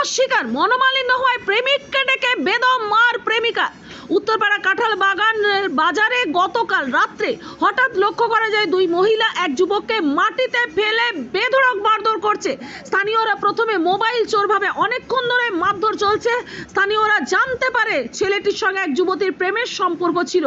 অস্বীকার মনোমালিন্য হয় প্রেমিককে ডেকে বেদম মার প্রেমিকা। উত্তরপাড়া কাঁঠাল বাগান বাজারে গতকাল রাত্রে হঠাৎ লক্ষ্য করা যায় দুই মহিলা এক যুবককে মাটিতে ফেলে বেধড়ক মারধর করছে। স্থানীয়রা প্রথমে মোবাইল চোর ভাবে অনেকক্ষণ ধরে মারধর চলছে। স্থানীয়রা জানতে পারে ছেলেটির সঙ্গে এক যুবতীর প্রেমের সম্পর্ক ছিল।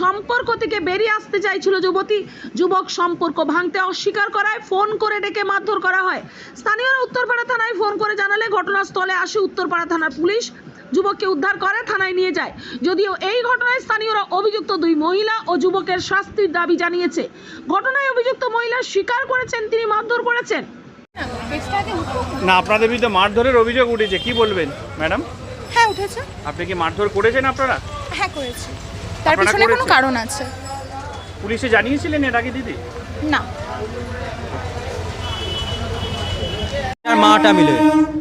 সম্পর্ক থেকে বেরিয়ে আসতে চাইছিল যুবতী। যুবক সম্পর্ক ভাঙতে অস্বীকার করায় ফোন করে ডেকে মারধর করা হয়। স্থানীয়রা উত্তরপাড়া থানায় ফোন করে জানালে ঘটনাস্থলে আসে উত্তরপাড়া থানার পুলিশ। যুবককে উদ্ধার করে থানায় নিয়ে যায়। যদিও এই ঘটনায় স্থানীয়রা অভিযুক্ত দুই মহিলা ও যুবকের শাস্তির দাবি জানিয়েছে। ঘটনায় অভিযুক্ত মহিলা স্বীকার করেছেন তিনি মারধর করেছেন। না আপনাদের বিরুদ্ধে মারধরের অভিযোগ উঠেছে কি বলবেন ম্যাডাম? হ্যাঁ উঠেছে। আপনি কি মারধর করেছেন আপনারা? হ্যাঁ করেছি। তার পিছনে কোনো কারণ আছে। পুলিশে জানিয়েছিলেন এর আগে দিদি? না আর মাটা মিলে।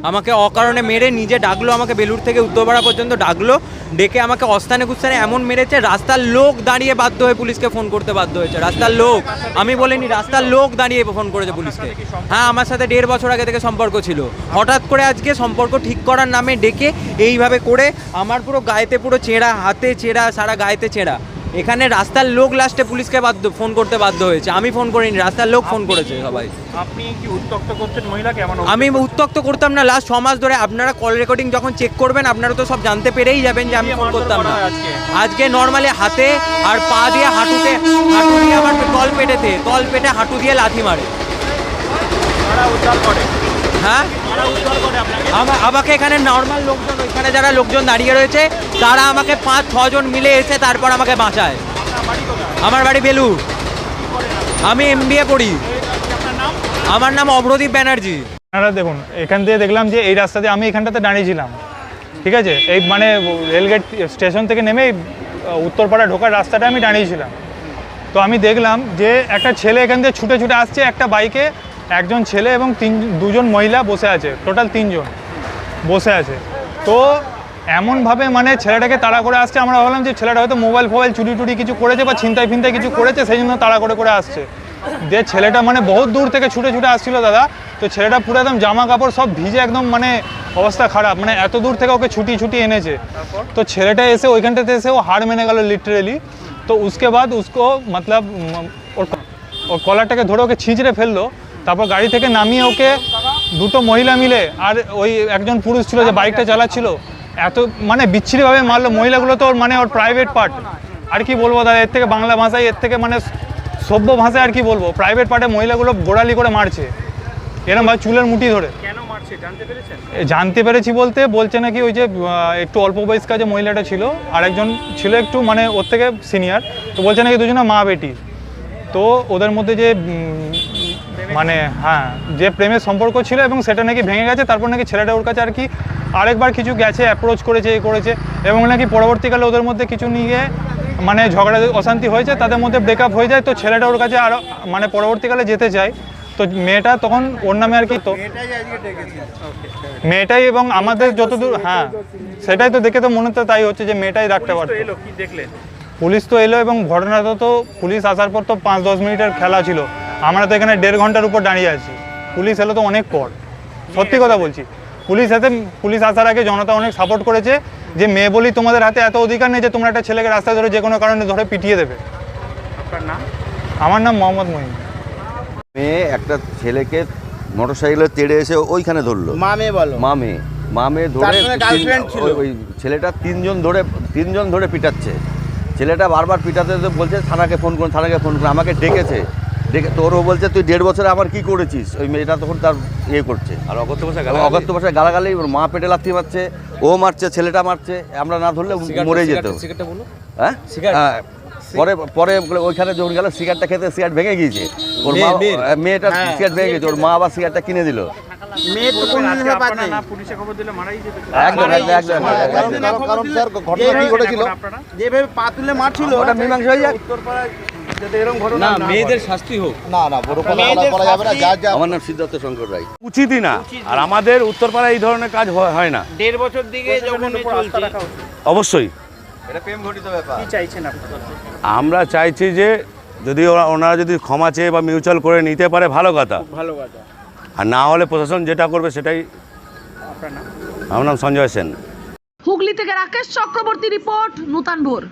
আমাকে অকারণে মেরে নিজে ডাকলো, আমাকে বেলুর থেকে উত্তরপাড়া পর্যন্ত ডাকলো। ডেকে আমাকে অস্থানে কুস্থানে এমন মেরেছে, রাস্তার লোক দাঁড়িয়ে বাধ্য হয়ে পুলিশকে ফোন করতে বাধ্য হয়েছে। রাস্তার লোক, আমি বলিনি, রাস্তার লোক দাঁড়িয়ে ফোন করেছে পুলিশকে। হ্যাঁ আমার সাথে দেড় বছর আগে থেকে সম্পর্ক ছিল। হঠাৎ করে আজকে সম্পর্ক ঠিক করার নামে ডেকে এইভাবে করে আমার পুরো গায়েতে পুরো চেঁড়া হাতে চেঁড়া সারা গায়েতে চেঁড়া এখানে রাস্তার লোক লাস্টে পুলিশকে বাধ্য ফোন করতে বাধ্য হয়েছে। আমি ফোন করিনি রাস্তার লোক ফোন করেছে সবাই। আপনি কি উত্তক্ত করছেন মহিলাকে এমন আমি উত্তক্ত করতাম না লাস্ট ছ মাস ধরে আপনারা কল রেকর্ডিং যখন চেক করবেন আপনারা তো সব জানতে পেরেই যাবেন যে আমি ফোন করতাম না। আজকে? আজকে নর্মালি হাতে আর পা দিয়ে হাঁটুতে হাঁটু দিয়ে আমার তল পেটেতে তল পেটে হাঁটু দিয়ে লাথি মারে। হ্যাঁ? আমাকে এখানে নর্মাল লোকজন, ওইখানে যারা লোকজন দাঁড়িয়ে রয়েছে, তারা আমাকে পাঁচ, ছজন মিলে এসে তারপর আমাকে বাঁচায়। আমার বাড়ি বেলুর আমি এম পড়ি আমার নাম অভ্রদীপ ব্যানার্জি। আপনারা দেখুন, এখান থেকে দেখলাম যে এই রাস্তাতে আমি এখানটাতে দাঁড়িয়েছিলাম। ঠিক আছে? এই মানে রেলগেট স্টেশন থেকে নেমে উত্তরপাড়া ঢোকার রাস্তাটা আমি দাঁড়িয়েছিলাম। তো আমি দেখলাম যে একটা ছেলে এখান থেকে ছুটে ছুটে আসছে একটা বাইকে একজন ছেলে এবং তিন দুজন মহিলা বসে আছে টোটাল তিনজন বসে আছে। তো এমনভাবে মানে ছেলেটাকে তাড়া করে আসছে আমরা ভাবলাম যে ছেলেটা হয়তো মোবাইল ফোবাইল চুরি টুরি কিছু করেছে বা ছিনতাই ফিনতাই কিছু করেছে সেই জন্য তাড়া করে করে আসছে। যে ছেলেটা মানে বহুত দূর থেকে ছুটে ছুটে আসছিল দাদা তো ছেলেটা পুরো একদম জামা কাপড় সব ভিজে একদম মানে অবস্থা খারাপ মানে এত দূর থেকে ওকে ছুটি ছুটি এনেছে। তো ছেলেটা এসে ওইখানটাতে এসে ও হাড় মেনে গেল লিটারেলি তো উসকে বাদ উসকো মতলব ওর ওর কলারটাকে ধরে ওকে ছিঁচড়ে ফেলল। তারপর গাড়ি থেকে নামিয়ে ওকে দুটো মহিলা মিলে আর ওই একজন পুরুষ ছিল যে বাইকটা চালাচ্ছিল এত মানে বিচ্ছিরিভাবে মারলো। মহিলাগুলো তো ওর মানে ওর প্রাইভেট পার্ট আর কি বলব দাদা এর থেকে বাংলা ভাষায় এর থেকে মানে সভ্য ভাষায় আর কি বলব প্রাইভেট পার্টে মহিলাগুলো গোড়ালি করে মারছে। এরকম ভাবে চুলের মুঠি ধরে। জানতে পেরেছি বলতে বলছে নাকি ওই যে একটু অল্প বয়স্কা যে মহিলাটা ছিল আর একজন ছিল একটু মানে ওর থেকে সিনিয়র তো বলছে নাকি দুজনে মা বেটি তো ওদের মধ্যে যে মানে হ্যাঁ যে প্রেমের সম্পর্ক ছিল এবং সেটা নাকি ভেঙে গেছে তারপর নাকি ছেলেটা ওর কাছে আর কি আরেকবার কিছু গেছে অ্যাপ্রোচ করেছে এ করেছে এবং নাকি পরবর্তীকালে ওদের মধ্যে কিছু নিয়ে মানে ঝগড়া অশান্তি হয়েছে তাদের মধ্যে ব্রেকআপ হয়ে যায় তো ছেলেটা ওর কাছে আরও মানে পরবর্তীকালে যেতে চায়। তো মেয়েটা তখন ওর নামে আর কি তো মেয়েটাই এবং আমাদের যতদূর হ্যাঁ সেটাই তো দেখে তো মনে তো তাই হচ্ছে যে মেয়েটাই রাখতে পারতো। পুলিশ তো এলো এবং ঘটনাটা তো পুলিশ আসার পর তো পাঁচ দশ মিনিটের খেলা ছিল। আমরা তো এখানে দেড় ঘণ্টার উপর দাঁড়িয়ে আছি। পুলিশ এলো তো অনেক পর। সত্যি কথা বলছি। পুলিশ এসে পুলিশ আসার আগে জনতা অনেক সাপোর্ট করেছে যে মেয়ে বলি তোমাদের হাতে এত অধিকার নেই যে তোমরা একটা ছেলেকে রাস্তায় ধরে যে কোনো কারণে ধরে পিটিয়ে দেবে। আপনার নাম? আমার নাম মোহাম্মদ মহিম মেয়ে একটা ছেলেকে মোটর সাইকেলে তেড়ে এসে ওইখানে ধরলো। মা মেয়ে বলো মা মেয়ে মা মেয়ে ধরে। ওই- ছেলেটা তিনজন ধরে তিনজন ধরে পিটাচ্ছে। ছেলেটা বারবার পিটাতে তো বলছে থানাকে ফোন করুন থানাকে ফোন করুন। আমাকে ডেকেছে। ডেকে তোর ও বলছে তুই দেড় বছরে আমার কি করেছিস ওই মেয়েটা তখন তার ইয়ে করছে আর অগত্য ভাষায় অগত্য ভাষায় গালাগালি ওর মা পেটে লাথি মারছে ও মারছে ছেলেটা মারছে আমরা না ধরলে মরে যেত হ্যাঁ হ্যাঁ। পরে পরে ওইখানে যখন গেল সিগারেটটা খেতে সিগারেট ভেঙে গিয়েছে ওর মা মেয়েটা সিগারেট ভেঙে গেছে ওর মা আবার সিগারেটটা কিনে দিল মেয়ে তো কোনো আজকে ব্যাপার আপনারা নেই না পুলিশে খবর দিলে মারাই যেত একদম একদম একদম কারণ একদম। কারণ- কারণ স্যার ঘটনা কি যেভাবে ঘটেছিল যেভাবে পা তুলে মারছিল ওটা মীমাংসা হয়ে যাক উত্তরপাড়ায় যাতে এরকম ঘটনা না মেয়েদের শাস্তি হোক। না না বড় কথা বলা- বলা যাবে না যা যা আমার নাম সিদ্ধার্থ শঙ্কর রায়। উচিতই না। আর আমাদের উত্তরপাড়ায় এই ধরনের কাজ হয়- হয় না। দেড় বছর দিকে যখন অবশ্যই। কি চাইছেন আমরা চাইছি যে যদি ওরা- ওনারা যদি ক্ষমা চেয়ে বা মিউচুয়াল করে নিতে পারে ভালো কথা। ভালো কথা। আর না হলে প্রশাসন যেটা করবে সেটাই আমার নাম সঞ্জয় সেন। হুগলি থেকে রাকেশ চক্রবর্তী রিপোর্ট নূতন ভোর।